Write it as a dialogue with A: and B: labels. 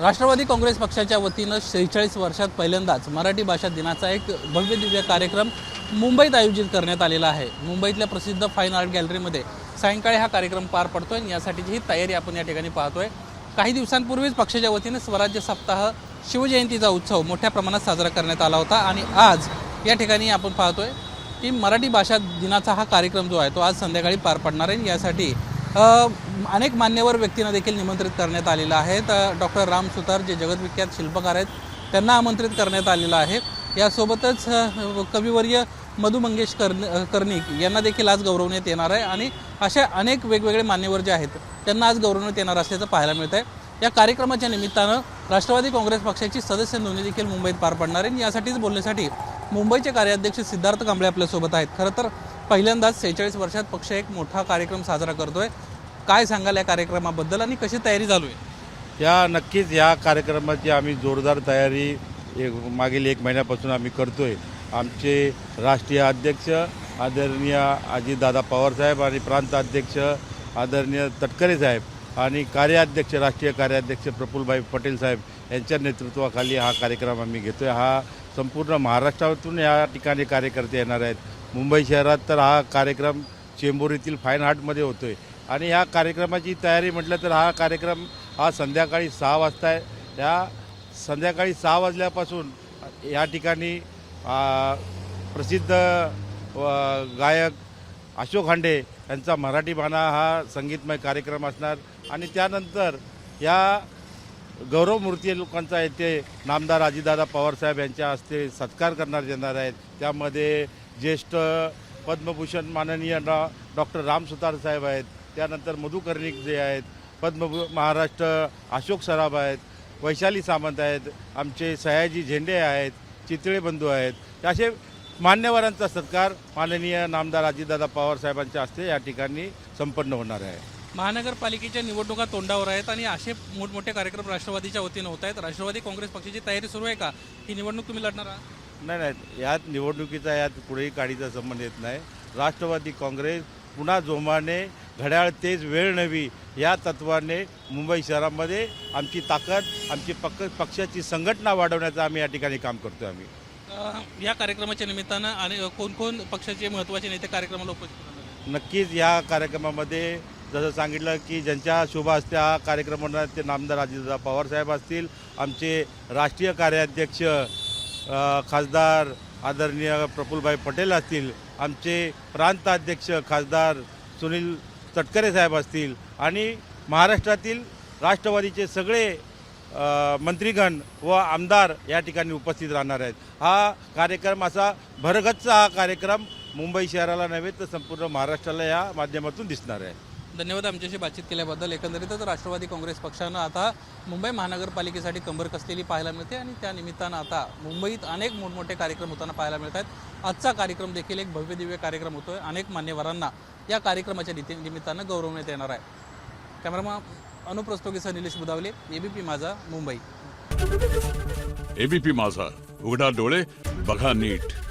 A: राष्ट्रवादी काँग्रेस पक्षाच्या वतीनं शेहेचाळीस वर्षात पहिल्यांदाच मराठी भाषा दिनाचा एक भव्य दिव्य कार्यक्रम मुंबईत आयोजित करण्यात आलेला आहे. मुंबईतल्या प्रसिद्ध फाईन आर्ट गॅलरीमध्ये सायंकाळी हा कार्यक्रम पार पडतोय आणि यासाठीची ही तयारी आपण या ठिकाणी पाहतोय. काही दिवसांपूर्वीच पक्षाच्या वतीने स्वराज्य सप्ताह शिवजयंतीचा उत्सव मोठ्या प्रमाणात साजरा करण्यात आला होता आणि आज या ठिकाणी आपण पाहतोय की मराठी भाषा दिनाचा हा कार्यक्रम जो आहे तो आज संध्याकाळी पार पडणार आहे यासाठी अनेक मान्यवर व्यक्तींना देखील निमंत्रित करण्यात आलेलं आहे. तर डॉक्टर राम सुतार जे जगतविख्यात शिल्पकार आहेत त्यांना आमंत्रित करण्यात आलेलं आहे. यासोबतच कविवर्य मधु मंगेश कर्ण कर्णिक यांना देखील आज गौरवण्यात येणार आहे आणि अशा अनेक वेगवेगळे मान्यवर जे आहेत त्यांना आज गौरवण्यात येणार असल्याचं पाहायला मिळत आहे या कार्यक्रमाच्या निमित्तानं राष्ट्रवादी काँग्रेस पक्षाची सदस्य नोंदणी देखील मुंबईत पार पडणार आहे आणि यासाठीच बोलण्यासाठी मुंबईचे कार्याध्यक्ष सिद्धार्थ कांबळे आपल्यासोबत आहेत. खरं तर पहिल्यांदाच सेहेचाळीस वर्षात पक्ष एक मोठा कार्यक्रम साजरा करतोय. काय सांगाल या कार्यक्रमाबद्दल आणि कशी तयारी चालू आहे?
B: या नक्कीच या कार्यक्रमाची आम्ही जोरदार तयारी एक मागील एक महिन्यापासून आम्ही करतोय. आमचे राष्ट्रीय अध्यक्ष आदरणीय अजितदादा पवारसाहेब आणि प्रांत अध्यक्ष आदरणीय तटकरे साहेब आणि कार्याध्यक्ष राष्ट्रीय कार्याध्यक्ष प्रफुल्लभाई पटेल साहेब यांच्या नेतृत्वाखाली हा कार्यक्रम आम्ही घेतोय. हा संपूर्ण महाराष्ट्रातून या ठिकाणी कार्यकर्ते येणार आहेत. मुंबई शहरात तर हा कार्यक्रम चेंबूर येथील फाईन हार्टमध्ये होतोय. आणि ह्या कार्यक्रमाची तयारी म्हटलं तर हा कार्यक्रम हा संध्याकाळी सहा वाजता आहे. या संध्याकाळी सहा वाजल्यापासून या ठिकाणी प्रसिद्ध गायक अशोक हांडे यांचा मराठी बाणा हा संगीतमय कार्यक्रम असणार. आणि त्यानंतर या गौरवमूर्ती लोकांचा येथे नामदार अजितदादा पवारसाहेब यांच्या हस्ते सत्कार करण्यात येणार आहेत. त्यामध्ये ज्येष्ठ पद्मभूषण माननीय डॉ डॉक्टर राम सुतार साहेब आहेत. त्यानंतर मधु कर्णिक जे आहेत पद्मभू महाराष्ट्र अशोक सराफ आहेत वैशाली सामंत आहेत आमचे सयाजी झेंडे आहेत चितळे बंधू आहेत. असे मान्यवरांचा सत्कार माननीय नामदार अजितदादा पवार साहेबांच्या हस्ते या ठिकाणी संपन्न होणार आहे.
A: महानगरपालिकेच्या निवडणुका तोंडावर आहेत आणि असे मोठमोठे कार्यक्रम राष्ट्रवादीच्या वतीनं होत आहेत. राष्ट्रवादी काँग्रेस पक्षाची तयारी सुरू आहे का? ही निवडणूक तुम्ही लढणार आहात?
B: नाही नाही. यात निवडणुकीचा यात कुठेही काडीचा संबंध येत नाही. राष्ट्रवादी काँग्रेस पुन्हा जोमाने घड्याळ तेज वेळ नवी या तत्वाने मुंबई शहरामध्ये आमची ताकद आमची पक्ष पक्षाची संघटना वाढवण्याचं आम्ही या ठिकाणी काम करतो आम्ही.
A: या कार्यक्रमाच्या निमित्तानं आणि कोणकोण पक्षाचे महत्त्वाचे नेते कार्यक्रमाला उपस्थित
B: नक्कीच या कार्यक्रमामध्ये जसं सांगितलं की ज्यांच्या शुभा असत्या हा कार्यक्रम होणार ते नामदार अजितदादा पवार साहेब असतील. आमचे राष्ट्रीय कार्याध्यक्ष खासदार आदरणीय प्रफुल्लभाई पटेल असतील. आमचे प्रांताध्यक्ष खासदार सुनील तटकरे साहेब असतील. आणि महाराष्ट्रातील राष्ट्रवादीचे सगळे मंत्रीगण व आमदार या ठिकाणी उपस्थित राहणार आहेत. हा कार्यक्रम असा भरगच्च हा कार्यक्रम मुंबई शहराला नव्हे तर संपूर्ण महाराष्ट्राला या माध्यमातून दिसणार आहे.
A: धन्यवाद आमच्याशी बातचीत केल्याबद्दल. एकंदरीतच राष्ट्रवादी काँग्रेस पक्षानं आता मुंबई महानगरपालिकेसाठी कंबर कसलेली पाहायला मिळते आणि त्या निमित्तानं आता मुंबईत अनेक मोठमोठे कार्यक्रम होताना पाहायला मिळत आहेत. आजचा कार्यक्रम देखील एक भव्य दिव्य कार्यक्रम होतोय. अनेक मान्यवरांना या कार्यक्रमाच्या निमित्तानं गौरवण्यात येणार आहे. कॅमेरामॅन अनुप रस्तोगीसह निलेश बुदावले एबीपी माझा मुंबई.
C: एबीपी माझा. उघडा डोळे बघा नीट.